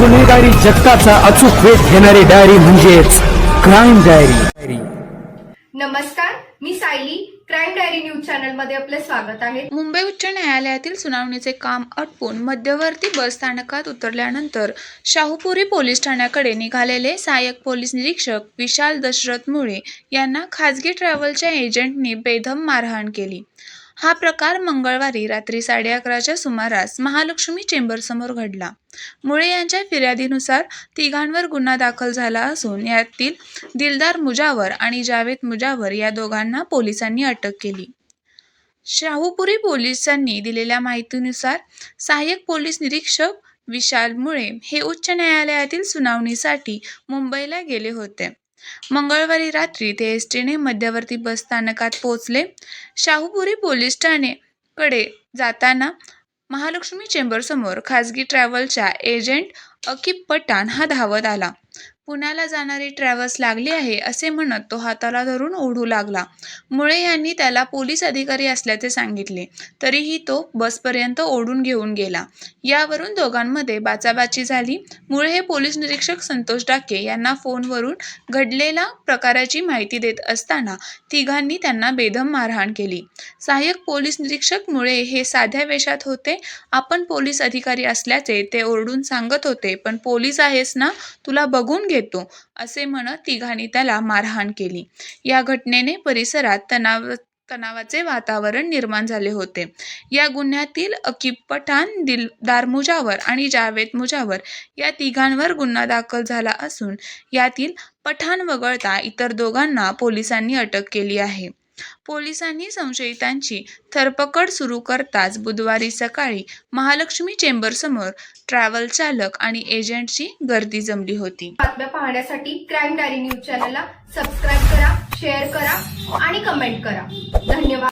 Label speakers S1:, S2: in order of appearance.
S1: गुन्हेगारी जगताचा अचूक वेध घेणारी डायरी म्हणजेच क्राईम डायरी
S2: नमस्कार मी सायली. क्राईम डायरी न्यूज चॅनलमध्ये आपले स्वागत आहे.
S3: मुंबई उच्च न्यायालयातील सुनावणीचे काम आटपून मध्यवर्ती बस स्थानकात उतरल्यानंतर शाहूपुरी पोलीस ठाण्याकडे निघालेले सहाय्यक पोलीस निरीक्षक विशाल दशरथ मुळे यांना खाजगी ट्रॅव्हलच्या एजंटनी बेदम मारहाण केली. हा प्रकार मंगळवारी रात्री साडे अकराच्या सुमारास महालक्ष्मी चेंबरसमोर घडला. मुळे यांच्या फिर्यादीनुसार तिघांवर गुन्हा दाखल झाला असून यातील दिलदार मुजावर आणि जावेद मुजावर या दोघांना पोलिसांनी अटक केली. शाहूपुरी पोलिसांनी दिलेल्या माहितीनुसार सहाय्यक पोलीस निरीक्षक विशाल मुळे हे उच्च न्यायालयातील सुनावणीसाठी मुंबईला गेले होते. मंगळवारी रात्री ते एस टीने मध्यवर्ती बस स्थानकात पोहोचले. शाहूपुरी पोलीस ठाणेकडे जाताना महालक्ष्मी चेंबरसमोर खाजगी ट्रॅव्हलच्या एजंट अकिब पठाण हा धावत आला. पुण्याला जाणारी ट्रॅव्हल्स लागली आहे असे म्हणत तो हाताला धरून ओढू लागला. मुळे यांनी त्याला पोलीस अधिकारी असल्याचे सांगितले. तरीही तो बसपर्यंत ओढून घेऊन गेला. यावरून दोघांमध्ये बाचाबाची झाली. मुळे हे पोलीस निरीक्षक संतोष डाके यांना फोनवरून घडलेल्या प्रकाराची माहिती देत असताना तिघांनी त्यांना बेदम मारहाण केली. सहाय्यक पोलीस निरीक्षक मुळे हे साध्या वेशात होते. आपण पोलीस अधिकारी असल्याचे ते ओरडून सांगत होते पण पोलीस आहेस ना? तुला बघून घे. घेतो असे म्हणत तिघांनी त्याला मारहाण केली. या घटनेने परिसरात तणाव तणावाचे वातावरण निर्माण झाले होते. या गुन्ह्यातील अकीब पठाण दिलदार मुजावर आणि जावेद मुजावर या तिघांवर गुन्हा दाखल झाला असून यातील पठाण वगळता इतर दोघांना पोलिसांनी अटक केली आहे. पोलिसांनी संशयितांची धरपकड सुरू करताच बुधवारी सकाळी महालक्ष्मी चेंबरसमोर ट्रॅव्हल चालक आणि एजंटची गर्दी जमली होती.
S2: बातम्या पाहण्यासाठी क्राईम डायरी न्यूज चॅनलला सबस्क्राईब करा शेअर करा आणि कमेंट करा. धन्यवाद.